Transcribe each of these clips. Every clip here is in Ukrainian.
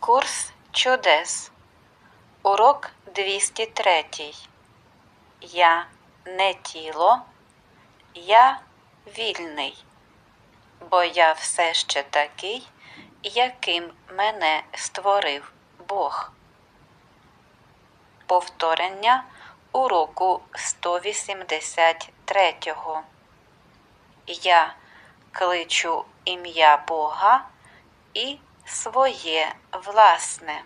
Курс чудес. Урок 203. Я не тіло, я вільний, бо я все ще такий, яким мене створив Бог. Повторення уроку 183. Я кличу ім'я Бога і своє власне.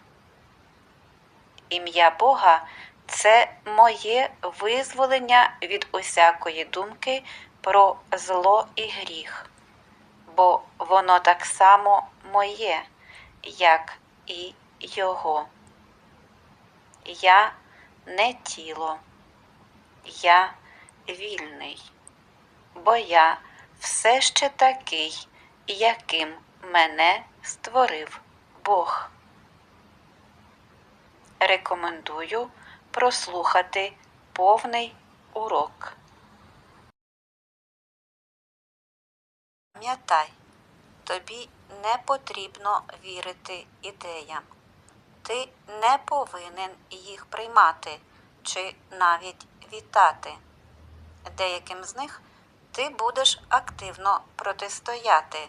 Ім'я Бога це моє визволення від усякої думки про зло і гріх, бо воно так само моє, як і Його. Я не тіло, я вільний, бо я все ще такий, яким мене створив Бог. Рекомендую прослухати повний урок. Пам'ятай, тобі не потрібно вірити ідеям. Ти не повинен їх приймати чи навіть вітати. Деяким з них ти будеш активно протистояти.